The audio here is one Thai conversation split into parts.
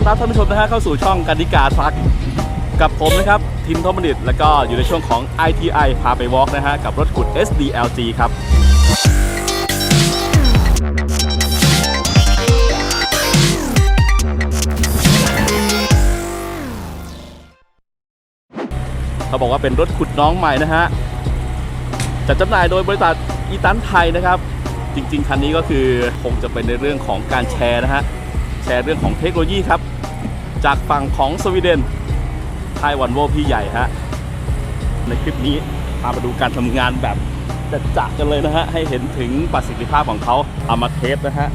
อนรับท่านผู้ชมนะฮะเข้าสู่ช่องกันนิกาทรัคกับผมนะครับทินทอมบัณฑิตแล้วก็อยู่ในช่วงของ ITI พาไปวอล์กนะฮะกับรถขุด SDLG ครับเขาบอกว่าเป็นรถขุดน้องใหม่นะฮะจัดจำหน่ายโดยบริษัทอีตันไทยนะครับ จริง ๆ คันนี้ก็คือคงจะเป็นในเรื่องของการแชร์นะฮะแชร์เรื่องของเทคโนโลยีครับ จากฝั่งของสวีเดนค่ายวันโวพี่ใหญ่ฮะ ในคลิปนี้พามาดูการทำงานแบบจัดๆกันเลยนะฮะ ให้เห็นถึงประสิทธิภาพของเขาเอามาเทสนะฮะ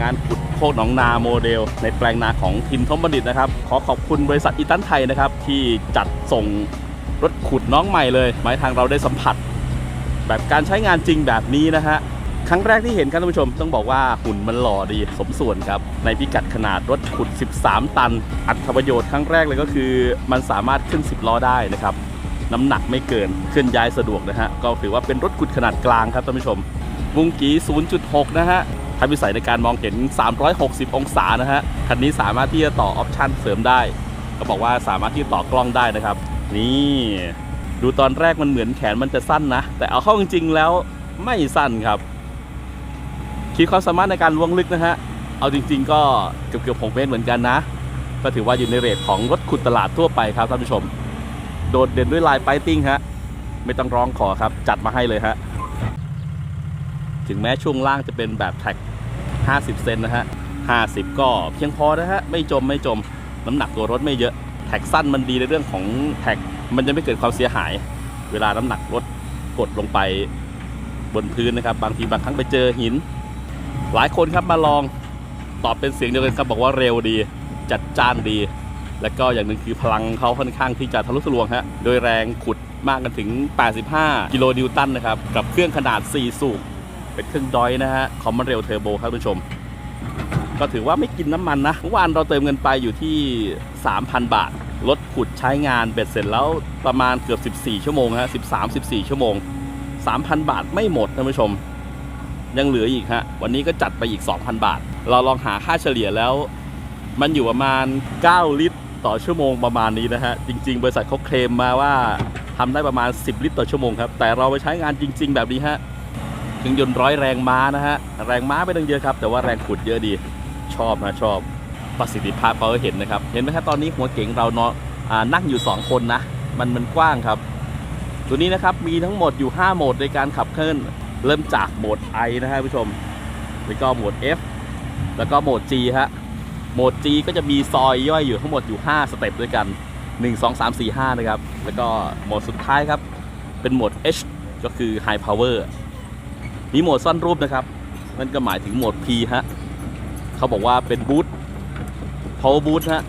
งานขุดโคกหนองนาโมเดล ในแปลงนาของทิมทอมบัณฑิตนะครับ ขอขอบคุณบริษัทอีตันไทยนะครับ ที่จัดส่งรถขุดน้องใหม่เลยหมายทางเราได้สัมผัส แบบการใช้งานจริงแบบนี้นะฮะ ครั้งแรกที่เห็นครับท่านผู้ชมต้องบอกว่าหุ่นมันหล่อดีสมส่วนครับ ในพิกัดขนาดรถขุด 13 ตัน อัตประโยชน์ครั้งแรกเลยก็คือ มันสามารถขึ้น 10 ล้อได้นะครับ น้ำหนักไม่เกินเคลื่อนย้ายสะดวกนะฮะ ก็ถือว่าเป็นรถขุดขนาดกลางครับท่านผู้ชมวงกี0.6 นะฮะทำวิสัยในการมองเห็น 360 องศานะฮะคันนี้สามารถที่จะต่อออปชั่นเสริมได้ ก็บอกว่าสามารถที่ต่อกล้องได้นะครับ นี่ดูตอนแรกมันเหมือนแขนมันจะสั้นนะ แต่เอาเข้าจริงๆแล้วไม่สั้นครับ ขีดความสามารถในการล้วงลึกนะฮะ เอาจริง ๆ ก็เกือบเกือบหกเมตรเหมือนกันนะ ก็ถือว่าอยู่ในเรทของรถขุดตลาดทั่วไปครับท่านผู้ชม โดดเด่นด้วยลายไปติ้งฮะ ไม่ต้องร้องขอครับ จัดมาให้เลยฮะ ถึงแม้ช่วงล่างจะเป็นแบบแท็ก 50 เซนนะฮะ 50 ก็เพียงพอนะฮะ ไม่จมไม่จม น้ำหนักตัวรถไม่เยอะ แท็กสั้นมันดีในเรื่องของแท็ก มันจะไม่เกิดความเสียหาย เวลาน้ำหนักรถกดลงไปบนพื้นนะครับ บางทีบางครั้งไปเจอหิน หลายคนครับมาลองตอบเป็นเสียงเดียวกันครับบอกว่าเร็วดี จัดจ้านดี และก็อย่างหนึ่งคือพลังเขาค่อนข้างที่จะทะลุทะลวงฮะโดยแรงขุดมากกันถึง 85 กิโลนิวตันนะครับ กับเครื่องขนาด 4 สูบเป็นเครื่องดอยนะฮะคอมมอนเรลเทอร์โบครับท่านผู้ชม ก็ถือว่าไม่กินน้ำมันนะเมื่อวานเราเติมเงินไปอยู่ที่ 3,000 บาทรถขุดใช้งานเบ็ดเสร็จแล้วประมาณเกือบ 14 ชั่วโมงฮะ13-14 ชั่วโมง 3,000 บาทไม่หมดท่านผู้ชม ยังเหลืออีกฮะ วันนี้ก็จัดไปอีก 2,000 บาท เราลองหาค่าเฉลี่ยแล้ว มันอยู่ประมาณ 9 ลิตรต่อชั่วโมงประมาณนี้นะฮะ จริง ๆ บริษัทเขาเคลมมาว่าทำได้ประมาณ 10 ลิตรต่อชั่วโมงครับ แต่เราไปใช้งานจริง ๆ แบบนี้ฮะเครื่องยนต์ร้อยแรงม้านะฮะ แรงม้าไม่ต้องเยอะครับ แต่ว่าแรงขุดเยอะดี ชอบนะชอบ ประสิทธิภาพเขาเห็นนะครับ เห็นไหมครับตอนนี้หัวเก๋งเราเนาะอ่านั่งอยู่ 2 คนนะ มันมันกว้างครับ ตัวนี้นะครับมีทั้งหมดอยู่ 5 โหมดในการขับเคลื่อน เริ่มจากโหมด I นะฮะผู้ชม แล้วก็โหมด F แล้วก็โหมด G ฮะ โหมด G ก็จะมีซอยย่อยอยู่ทั้งหมดอยู่ 5 สเต็ปด้วยกัน 1 2 3 4 5 นะครับ แล้วก็โหมดสุดท้ายครับ เป็นโหมด H ก็คือ High Power มีโหมดซ่อนรูปนะครับ นั่นก็หมายถึงโหมด P ฮะเขาบอกว่าเป็นบูท power boost ฮะ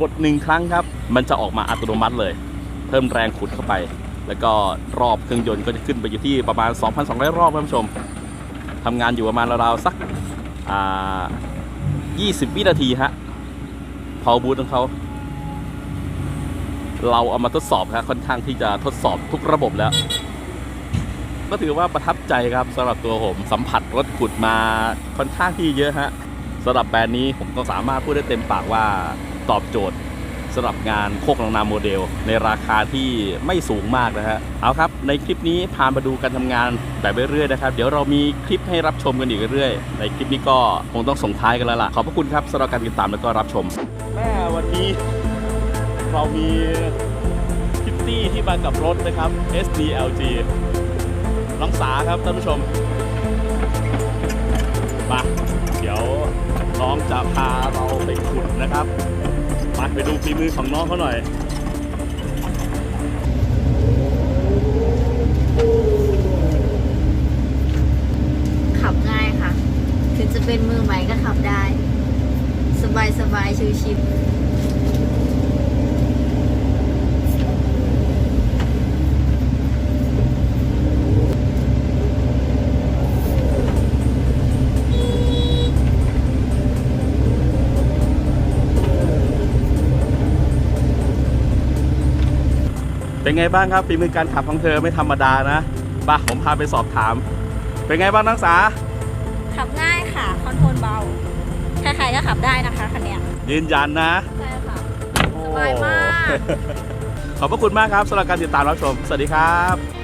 กดหนึ่งครั้งครับ มันจะออกมาอัตโนมัติเลย เพิ่มแรงขุดเข้าไป แล้วก็รอบเครื่องยนต์ก็จะขึ้นไปอยู่ที่ประมาณ 2,200 รอบท่านผู้ชมทำงานอยู่ประมาณราวๆสัก20 วินาทีฮะ power boost ของเขา เราเอามาทดสอบครับค่อนข้างที่จะทดสอบทุกระบบแล้ว ก็ถือว่าประทับใจครับสำหรับตัวผมสัมผัสรถขุดมาค่อนข้างที่เยอะฮะสำหรับแบรนด์นี้ผมก็สามารถพูดได้เต็มปากว่าตอบโจทย์ สำหรับงานโคกหลังนาโมเดล ในราคาที่ไม่สูงมากนะฮะเอาครับ ในคลิปนี้พามาดูการทำงานแบบเรื่อยๆนะครับ เดี๋ยวเรามีคลิปให้รับชมกันอีกเรื่อยๆ ในคลิปนี้ก็คงต้องส่งท้ายกันแล้วล่ะ ขอบพระคุณครับสำหรับการติดตามแล้วก็รับชมแม่วันนี้เรามีคิตตี้ที่มากับรถนะครับ SDLG น้องสาครับท่านผู้ชมมาเดี๋ยวน้องจะพาเราไปขุดนะครับ มาไปดูฝีมือของน้องเขาหน่อยขับง่ายค่ะ ถึงจะเป็นมือใหม่ก็ขับได้ สบายสบายชิวชิ เป็นไงบ้างครับฝีมือการขับของเธอไม่ธรรมดานะป่ะผมพาไปสอบถาม เป็นไงบ้างน้องสาขับง่ายค่ะคอนโทรลเบาใครๆก็ขับได้นะคะคันเนี้ยยืนยันนะใช่ค่ะโอ้สบายมาก ขอบพระคุณมากครับสำหรับการติดตามรับชม สวัสดีครับ